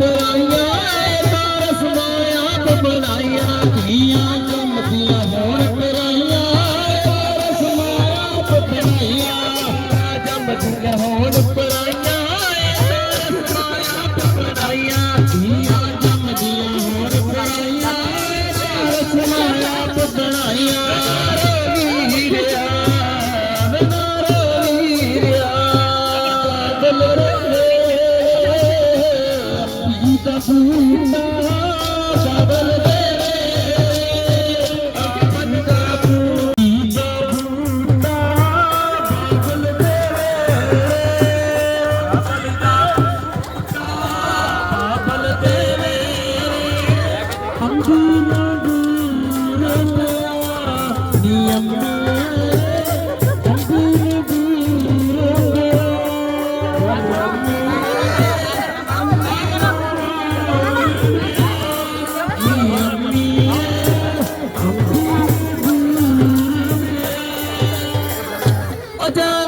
ਬਣਾਈਆਂ ਤਾਰਸ ਮਾਇਆ ਬਣਾਈਆਂ ਧੀਆਂ। Oh, oh, oh, Welcome.